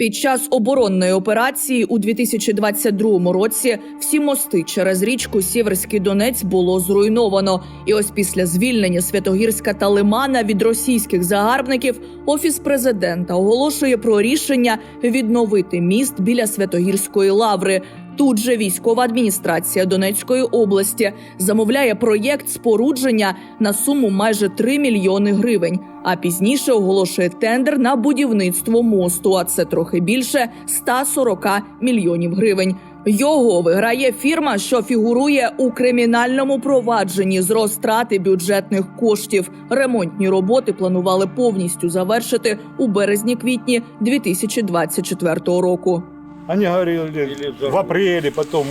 Під час оборонної операції у 2022 році всі мости через річку Сіверський Донець було зруйновано. І ось після звільнення Святогірська та Лимана від російських загарбників офіс президента оголошує про рішення відновити міст біля Святогірської лаври. Тут же військова адміністрація Донецької області замовляє проєкт спорудження на суму майже 3 мільйони гривень. А пізніше оголошує тендер на будівництво мосту. А це трохи більше 140 мільйонів гривень. Його виграє фірма, що фігурує у кримінальному провадженні з розтрати бюджетних коштів. Ремонтні роботи планували повністю завершити у березні-квітні 2024 року. Они говорили Или в апреле, потом,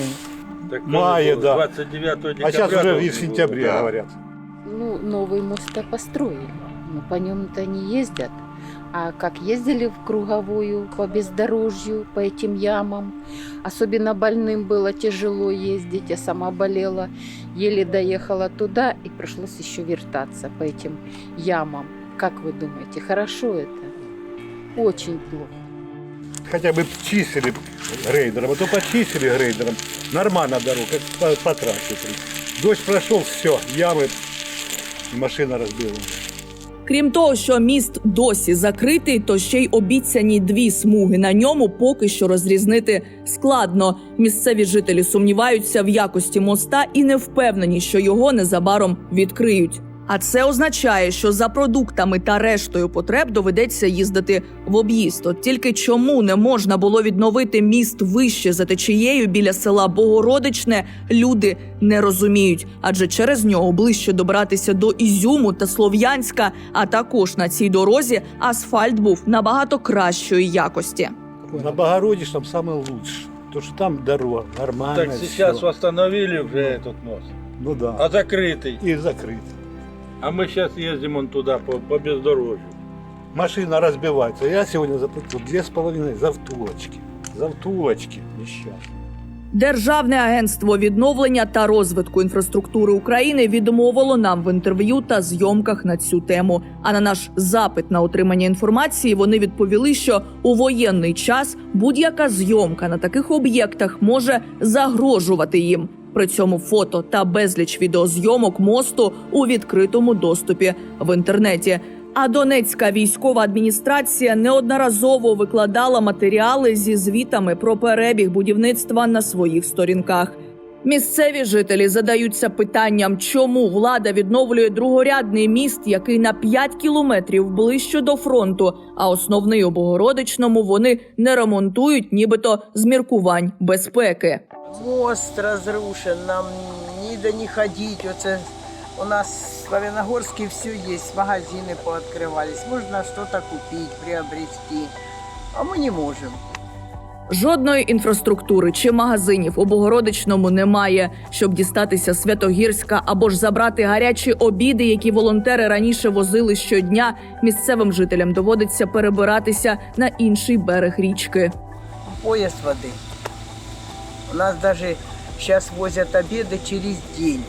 Так Мая, тоже да. 29 декабря. а сейчас уже должен и в был, сентябре да. говорят. Ну, новый мост-то построили. Ну, по нем-то не ездят. А как ездили в круговую по бездорожью, по этим ямам. Особенно больным было тяжело ездить. Я сама болела. Еле доехала туда и пришлось еще вертаться по этим ямам. Как вы думаете, хорошо это? Очень плохо. Хотя бы чистили грейдером, а то почистили грейдером. Нормально дорога, по, по трассе. Дождь прошел, все, ямы, машина разбила. Крім того, що міст досі закритий, то ще й обіцяні дві смуги на ньому поки що розрізнити складно. Місцеві жителі сумніваються в якості моста і не впевнені, що його незабаром відкриють. А це означає, що за продуктами та рештою потреб доведеться їздити в об'їзд. От тільки чому не можна було відновити міст вище за течією біля села Богородичне, люди не розуміють, адже через нього ближче добратися до Ізюму та Слов'янська. А також на цій дорозі асфальт був набагато кращої якости. На Богородичном самое лучше. То, что там дорога нормальная. Так сейчас всё. восстановили уже этот мост. Ну да. А закрытый. И закрыт. А мы сейчас ездим он туда по, по бездорожью. Машина разбивается. Я сегодня заплатил две с половиной за втулочки. За втулочки несчастные. Державне агентство відновлення та розвитку інфраструктури України відмовило нам в інтерв'ю та зйомках на цю тему. А на наш запит на отримання інформації вони відповіли, що у воєнний час будь-яка зйомка на таких об'єктах може загрожувати їм. При цьому фото та безліч відеозйомок мосту у відкритому доступі в інтернеті. А Донецька військова адміністрація неодноразово викладала матеріали зі звітами про перебіг будівництва на своїх сторінках. Місцеві жителі задаються питанням, чому влада відновлює другорядний міст, який на 5 кілометрів ближче до фронту, а основний у Богородичному вони не ремонтують, нібито з міркувань безпеки. Мост розрушен, нам ніде не ходить. Оце у нас в Славяногорске все есть, магазины пооткрывались. Можно что-то купить, приобрести. А мы не можем. Жодної інфраструктури чи магазинів у Богородичному немає, щоб дістатися Святогірська або ж забрати гарячі обіди, які волонтери раніше возили щодня. Місцевим жителям доводиться перебиратися на інший берег річки. Пояс воды. У нас даже сейчас возят обеды через день.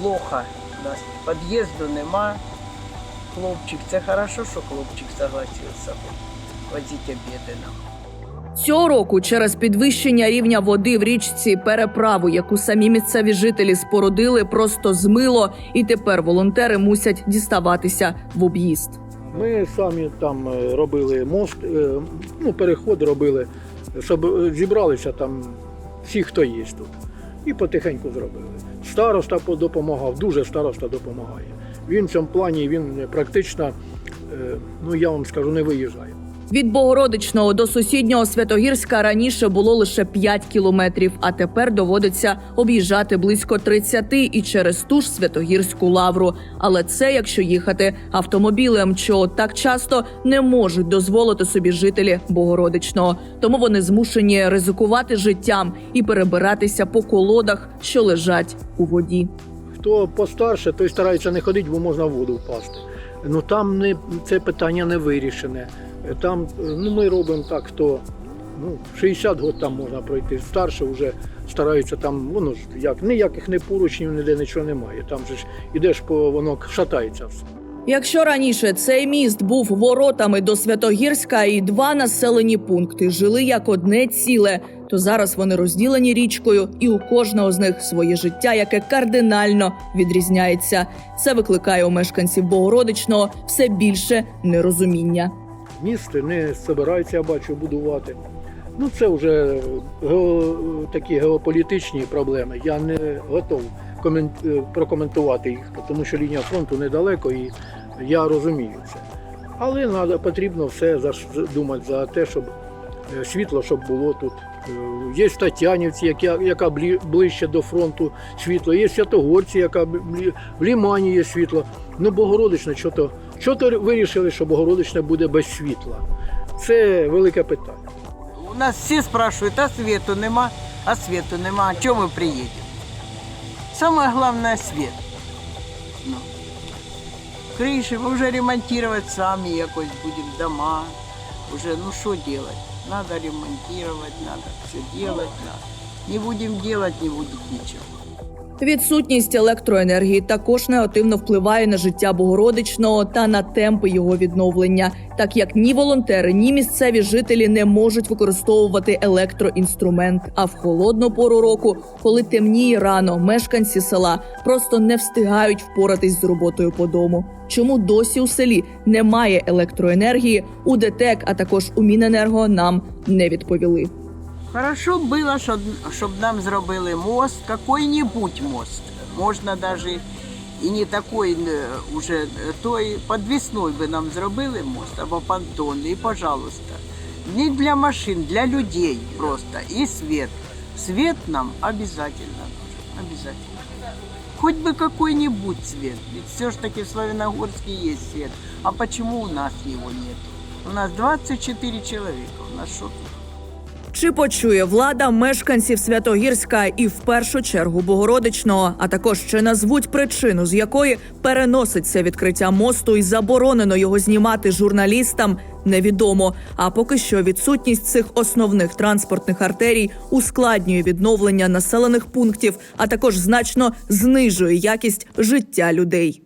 Плохо. У нас подъезду нема. Хлопчик, це хорошо, що хлопчик согласився возити обіди нам. Цього року через підвищення рівня води в річці переправу, яку самі місцеві жителі спорудили, просто змило, і тепер волонтери мусять діставатися в об'їзд. Ми самі там е, робили мост, е, ну, переход робили, щоб е, зібралися там всі, хто є тут. І потихеньку зробили. Староста допомагав, дуже староста допомагає. Він в цьому плані він практично, е, ну я вам скажу, не виїжджає. Від Богородичного до сусіднього Святогірська раніше було лише 5 кілометрів, а тепер доводиться об'їжджати близько 30 і через ту ж Святогірську лавру. Але це якщо їхати автомобілем, що так часто не можуть дозволити собі жителі Богородичного. Тому вони змушені ризикувати життям і перебиратися по колодах, що лежать у воді. Хто постарше, той старається не ходити, бо можна в воду впасти. Ну там не, це питання не вирішене. Там е, ну, ми робимо так, хто ну, 60 років там можна пройти. Старше вже стараються там, воно ж як ніяких не поручнів, ніде нічого немає. Там же ж ідеш по воно шатається все. Якщо раніше цей міст був воротами до Святогірська і два населені пункти жили як одне ціле, то зараз вони розділені річкою, і у кожного з них своє життя, яке кардинально відрізняється. Це викликає у мешканців Богородичного все більше нерозуміння. Місто не збирається, я бачу, будувати. Ну, це вже гео, такі геополітичні проблеми. Я не готовий комен, е, прокоментувати їх, тому що лінія фронту недалеко і я розумію це. Але надо, потрібно все думати за те, щоб е, світло щоб було тут. Е, Є Тетянівці, яка, яка ближче до фронту світло, є Святогорці, яка в Лімані є світло. Ну, Богородичне, що то, що то вирішили, що Богородичне буде без світла. Це велике питання. У нас всі спрашивают, а свету нема, а свету нема, а чому ми приїдемо? Самое главное свет. Ну. Криші ми вже ремонтувати самі якось будемо дома. Уже, ну що делать? Надо ремонтировать, надо все надо. Не будем делать, не будет ничего. Відсутність електроенергії також негативно впливає на життя Богородичного та на темпи його відновлення, так як ні волонтери, ні місцеві жителі не можуть використовувати електроінструмент. А в холодну пору року, коли темніє рано, мешканці села просто не встигають впоратись з роботою по дому. Чому досі у селі немає електроенергії? У ДТЕК, а також у Міненерго нам не відповіли. Хорошо б було, щоб, щоб нам зробили мост, какой-нибудь мост. Можна даже і не такой е, уже е, той подвісной би нам зробили мост або понтонний, і пожалуйста. Не для машин, для людей просто. І свет. Свет нам обязательно нужен. Обязательно. Хоть бы какой-нибудь свет. Ведь все ж таки в Славяногорске есть свет. А почему у нас его нет? У нас 24 человека. У нас что тут? Чи почує влада мешканців Святогірська і в першу чергу Богородичного, а також чи назвуть причину, з якої переноситься відкриття мосту і заборонено його знімати журналістам, невідомо. А поки що відсутність цих основних транспортних артерій ускладнює відновлення населених пунктів, а також значно знижує якість життя людей.